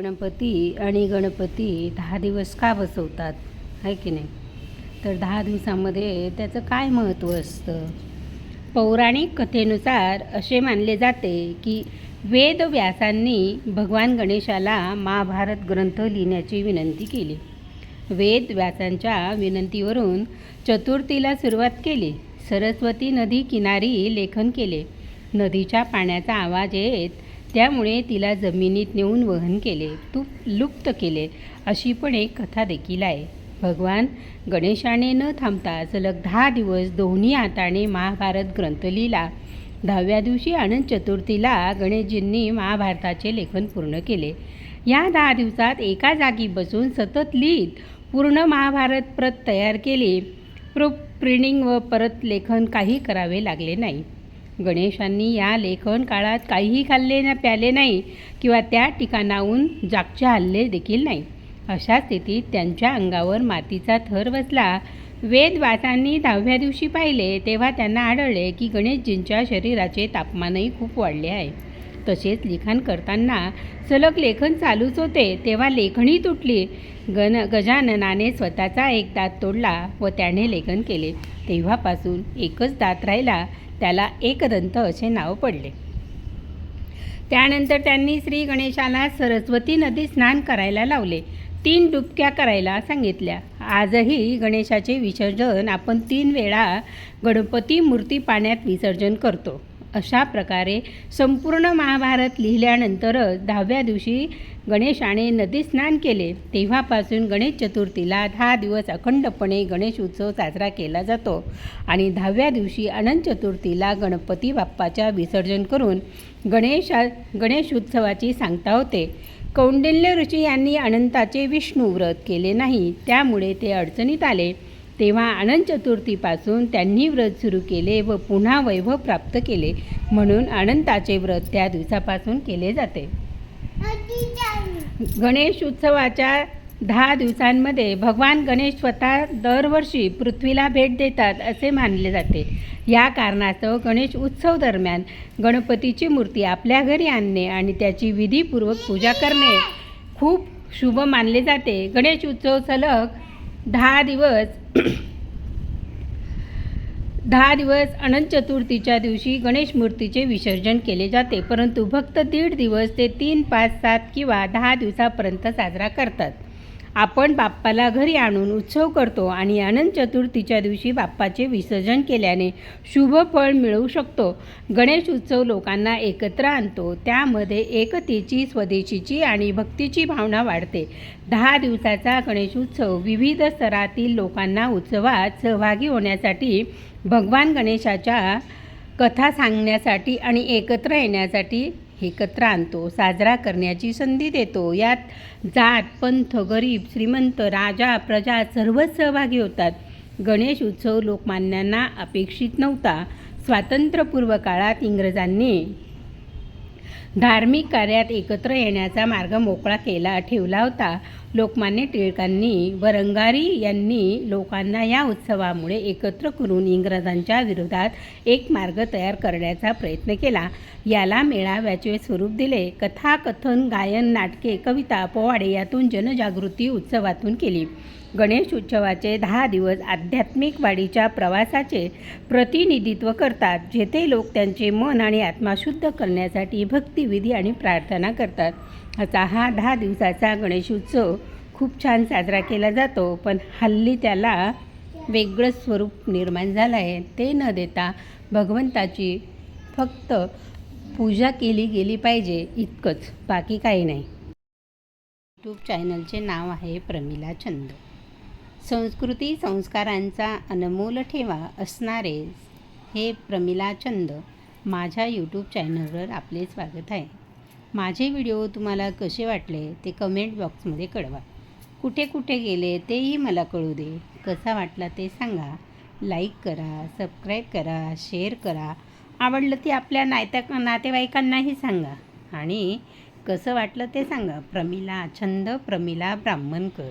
गणपती आणि गणपती दहा दिवस का बसवतात? आहे की नाही? तर दहा दिवसामध्ये त्याचं काय महत्त्व असतं? पौराणिक कथेनुसार असे मानले जाते की वेदव्यासांनी भगवान गणेशाला महाभारत ग्रंथ लिहिण्याची विनंती केली. वेद व्यासांच्या विनंतीवरून चतुर्थीला सुरुवात केली. सरस्वती नदी किनारी लेखन केले. नदीच्या पाण्याचा आवाज येत त्यामुळे तिला जमिनीत नेऊन वहन केले तू लुप्त केले अशी पण एक कथा देखील आहे. भगवान गणेशाने न थांबता सलग दहा दिवस दोन्ही हाताने महाभारत ग्रंथ लिहिला. दहाव्या दिवशी अनंत चतुर्थीला गणेशजींनी महाभारताचे लेखन पूर्ण केले. या दहा दिवसात एका जागी बसून सतत लिहित पूर्ण महाभारत प्रत तयार केली. प्रूफ प्रिंटिंग व परत लेखन काही करावे लागले नाही. गणेशांनी या लेखन काळात काहीही खाल्ले ना प्याले नाही किंवा त्या ठिकाणाहून जागचे हल्ले देखील नाही. अशा स्थितीत त्यांच्या अंगावर मातीचा थर बसला. वेदवासांनी दहाव्या दिवशी पाहिले तेव्हा त्यांना आढळले की गणेशजींच्या शरीराचे तापमानही खूप वाढले आहे. तसेच लिखाण करताना सलग लेखन चालूच होते तेव्हा लेखणी तुटली. गण गजाननाने स्वतःचा एक दात तोडला व त्याने लेखन केले. तेव्हापासून एकच दात राहिला त्याला एकदंत असे नाव पडले. त्यानंतर त्यांनी श्री गणेशाला सरस्वती नदी स्नान करायला लावले. तीन डुबक्या करायला सांगितल्या. आजही गणेशाचे विसर्जन आपण तीन वेळा गणपती मूर्ती पाण्यात विसर्जन करतो. अशा प्रकारे संपूर्ण महाभारत लिहिल्यानंतरच दहाव्या दिवशी गणेशाने नदी स्नान केले. तेव्हापासून गणेश चतुर्थीला दहा दिवस अखंडपणे गणेश उत्सव साजरा केला जातो आणि दहाव्या दिवशी अनंत चतुर्थीला गणपती बाप्पाच्या विसर्जन करून गणेशा गणेश उत्सवाची सांगता होते. कौंडिल्य ऋषी यांनी अनंताचे विष्णू व्रत केले नाही. त्यामुळे ते अडचणीत आले. तेव्हा अनंत चतुर्थीपासून त्यांनी व्रत सुरू केले व पुन्हा वैभव प्राप्त केले म्हणून अनंताचे व्रत त्या दिवसापासून केले जाते. गणेश उत्सवाच्या दहा दिवसांमध्ये भगवान गणेश स्वतः दरवर्षी पृथ्वीला भेट देतात असे मानले जाते. या कारणास्तव गणेश उत्सव दरम्यान गणपतीची मूर्ती आपल्या घरी आणणे आणि त्याची विधीपूर्वक पूजा करणे खूप शुभ मानले जाते. गणेश उत्सव सलग दहा दिवस दहा दिवस अनंत चतुर्थीच्या दिवशी गणेश मूर्तीचे विसर्जन केले जाते परंतु फक्त दीड दिवस ते तीन पाच सात किंवा दहा दिवसापर्यंत साजरा करतात. आपण बाप्पाला घरी आणून उत्सव करतो आणि अनंत चतुर्थीच्या दिवशी बाप्पाचे विसर्जन केल्याने शुभ फळ मिळवू शकतो. गणेश उत्सव लोकांना एकत्र आणतो. त्यामध्ये एकतेची स्वदेशीची आणि भक्तीची भावना वाढते. दहा दिवसाचा गणेश उत्सव विविध स्तरातील लोकांना उत्सवात सहभागी होण्यासाठी भगवान गणेशाच्या कथा सांगण्यासाठी आणि एकत्र येण्यासाठी एकत्र आणतो साजरा करण्याची संधी देतो. यात जात पंथ गरीब श्रीमंत राजा प्रजा सर्वच सहभागी होतात. गणेश उत्सव लोकमान्यांना अपेक्षित नव्हता. स्वातंत्र्यपूर्व काळात इंग्रजांनी धार्मिक कार्यात एकत्र येण्याचा मार्ग मोकळा केला ठेवला होता. लोकमान्य टिळकांनी व रंगारी यांनी लोकांना या उत्सवामुळे एकत्र करून इंग्रजांच्या विरोधात एक मार्ग तयार करण्याचा प्रयत्न केला. याला मेळाव्याचे स्वरूप दिले. कथा कथन गायन नाटके कविता पोवाडे यातून जनजागृती उत्सवातून केली. गणेश उत्सवाचे दहा दिवस आध्यात्मिक वाढीच्या प्रवासाचे प्रतिनिधित्व करतात जेथे लोक त्यांचे मन आणि आत्मा शुद्ध करण्यासाठी भक्तिविधी आणि प्रार्थना करतात. असा हा दहा दिवसाचा गणेश उत्सव खूप छान साजरा केला जातो पण हल्ली त्याला वेगळं स्वरूप निर्माण झालं आहे ते न देता भगवंताची फक्त पूजा केली गेली पाहिजे इतकंच. बाकी काही नाही. यूट्यूब चॅनलचे नाव आहे प्रमिला छंद संस्कृती संस्कारांचा अनमोल ठेवा असणारे हे प्रमिला छंद माझ्या यूट्यूब चॅनलवर आपले स्वागत आहे. माझे व्हिडिओ तुम्हाला कसे वाटले ते कमेंट बॉक्समध्ये कळवा. कुठे कुठे गेले तेही मला कळू दे. कसा वाटला ते सांगा. लाईक करा सबस्क्राईब करा शेअर करा. आवडलं ते आपल्या नायता नातेवाईकांनाही सांगा. आणि कसं वाटलं ते सांगा. प्रमिला छंद प्रमिला ब्राह्मणकर.